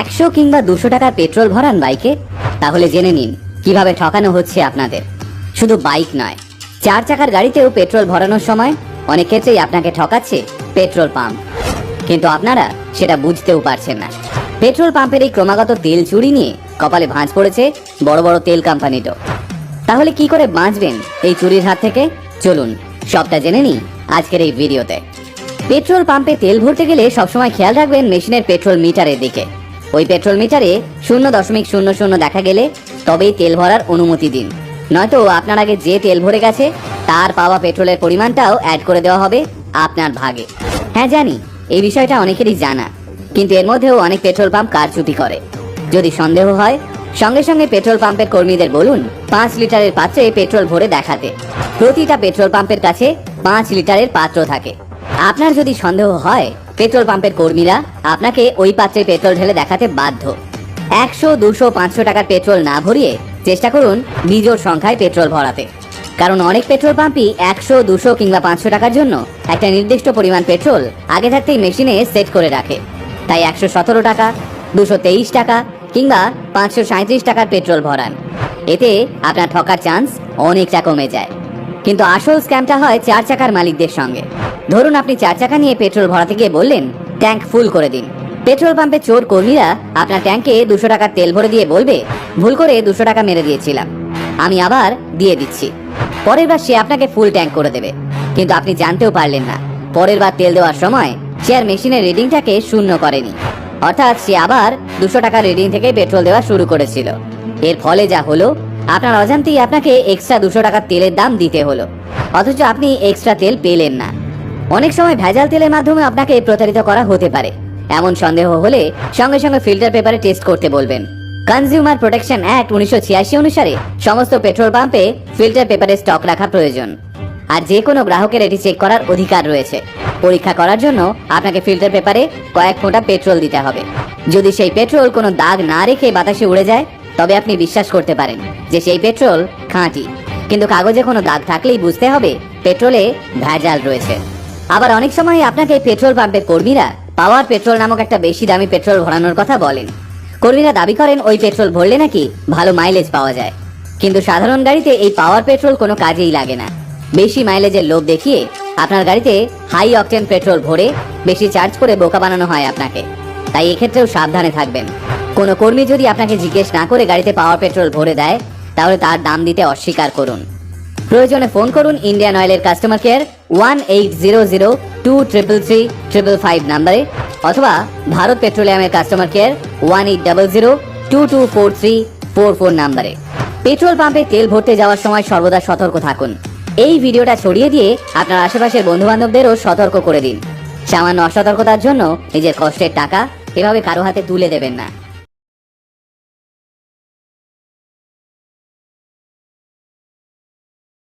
একশো কিংবা দুশো টাকার পেট্রোল ভরান বাইকে? তাহলে জেনে নিন, কীভাবে ঠকানো হচ্ছে আপনাদের। শুধু বাইক নয়, চার চাকার গাড়িতেও পেট্রোল ভরানোর সময় অনেক ক্ষেত্রেই আপনাকে ঠকাচ্ছে পেট্রোল পাম্প। কিন্তু আপনারা সেটা বুঝতেও পারছেন না। পেট্রোল পাম্পের এই ক্রমাগত তেল চুরি নিয়ে কপালে ভাঁজ পড়েছে বড় বড় তেল কোম্পানিরও তাহলে কি করে বাঁচবেন এই চুরির হাত থেকে? চলুন, সবটা জেনে নিই আজকের এই ভিডিওতে। পেট্রোল পাম্পে তেল ভরতে গেলে সবসময় খেয়াল রাখবেন মেশিনের পেট্রোল মিটারের দিকে। ওই পেট্রোল মিটারে শূন্য দশমিক শূন্য শূন্য দেখা গেলে তবেই তেল ভরার অনুমতি দিন। নয়তো আপনার আগে যে তেল ভরে গেছে, তার পাওয়া পেট্রোলের পরিমাণটাও অ্যাড করে দেওয়া হবে আপনার ভাগে। হ্যাঁ জানি, এই বিষয়টা অনেকেরই জানা, কিন্তু এর মধ্যেও অনেক পেট্রোল পাম্প কারচুপি করে। যদি সন্দেহ হয়, সঙ্গে সঙ্গে পেট্রোল পাম্পের কর্মীদের বলুন, পাঁচ লিটারের পাত্রে পেট্রোল ভরে দেখাতে। প্রতিটা পেট্রোল পাম্পের কাছে পাঁচ লিটারের পাত্র থাকে। আপনার যদি সন্দেহ হয়, পেট্রোল পাম্পের কর্মীরা আপনাকে ওই পাত্রে পেট্রোল ঢেলে দেখাতে বাধ্য। একশো, দুশো, পাঁচশো টাকার পেট্রোল না ভরিয়ে চেষ্টা করুন বিজোড় সংখ্যায় পেট্রোল ভরাতে। কারণ অনেক পেট্রোল পাম্পই একশো, দুশো কিংবা পাঁচশো টাকার জন্য একটা নির্দিষ্ট পরিমাণ পেট্রোল আগে থাকতেই মেশিনে সেট করে রাখে। তাই একশো সতেরো টাকা, দুশো তেইশ টাকা কিংবা পাঁচশো সাঁত্রিশ টাকার পেট্রোল ভরান। এতে আপনার ঠকার চান্স অনেকটা কমে যায়। কিন্তু আসল স্ক্যামটা হয় চার চাকার মালিকদের সঙ্গে। ধরুন আপনি চার চাকা নিয়ে পেট্রোল ভরাতে গিয়ে বললেন, ট্যাঙ্ক ফুল করে দিন। পেট্রোল পাম্পে চোর কর্মীরা আপনার ট্যাঙ্কে দুশো টাকার তেল ভরে দিয়ে বলবে, ভুল করে দুশো টাকা মেরে দিয়েছিলাম। আমি আবার দিয়ে দিচ্ছি। পরের বার সে আপনাকে ফুল ট্যাঙ্ক করে দেবে। কিন্তু আপনি জানতেও পারলেন না, পরের বার তেল দেওয়ার সময় সে আর মেশিনের রিডিংটাকে শূন্য করেনি। অর্থাৎ সে আবার দুশো টাকার রিডিং থেকে পেট্রোল দেওয়া শুরু করেছিল। এর ফলে যা হলো আপনার অজান্তেই আপনাকে এক্সট্রা দুশো টাকার তেলের দাম দিতে হলো। অথচ আপনি এক্সট্রা তেল পেলেন না। অনেক সময় ভেজাল তেলের মাধ্যমে আপনাকে প্রতারিত করা হতে পারে। এমন সন্দেহ হলে সঙ্গে সঙ্গে ফিল্টার পেপারে টেস্ট করতে বলবেন। কনজিউমার প্রোটেকশন অ্যাক্ট উনিশশো ছিয়াশি অনুসারে সমস্ত পেট্রোল পাম্পে ফিল্টার পেপারে স্টক রাখা প্রয়োজন। আর যে কোনো গ্রাহকের এটি চেক করার অধিকার রয়েছে। পরীক্ষা করার জন্য আপনাকে ফিল্টার পেপারে কয়েক ফোঁটা পেট্রোল দিতে হবে। যদি সেই পেট্রোল কোনো দাগ না রেখে বাতাসে উড়ে যায় তবে আপনি বিশ্বাস করতে পারেন যে সেই পেট্রোল খাঁটি। কিন্তু কাগজে কোনো দাগ থাকলেই বুঝতে হবে পেট্রোলে ভেজাল রয়েছে। আবার অনেক সময় আপনাকে পেট্রোল পাম্পের কর্মীরা পাওয়ার পেট্রোল নামক একটা বেশি দামি পেট্রোল ভরানোর কথা বলেন। কর্মীরা দাবি করেন, ওই পেট্রোল ভরলে নাকি ভালো মাইলেজ পাওয়া যায়? কিন্তু সাধারণ গাড়িতে এই পাওয়ার পেট্রোল কোনো কাজেই লাগে না। বেশি মাইলেজের লোভ দেখিয়ে আপনার গাড়িতে হাই অকটেন পেট্রোল ভরে বেশি চার্জ করে বোকা বানানো হয় আপনাকে। তাই এক্ষেত্রেও সাবধানে থাকবেন। কোনো কর্মী যদি আপনাকে জিজ্ঞেস না করে গাড়িতে পাওয়ার পেট্রোল ভরে দেয়, তাহলে তার দাম দিতে অস্বীকার করুন। প্রয়োজনে ফোন করুন ইন্ডিয়ান অয়েলের customer care one eight zero zero two triple three triple five নাম্বারে, অথবা Bharat পেট্রোলিয়ামের customer care one eight double zero two two four three four four নাম্বারে। পেট্রোল পাম্পে তেল ভরতে যাওয়ার সময় সর্বদা সতর্ক থাকুন। এই ভিডিওটা ছড়িয়ে দিয়ে আপনার আশেপাশের বন্ধু বান্ধবদেরও সতর্ক করে দিন। সামান্য অসতর্কতার জন্য নিজের কষ্টের টাকা এভাবে কারও হাতে তুলে দেবেন না।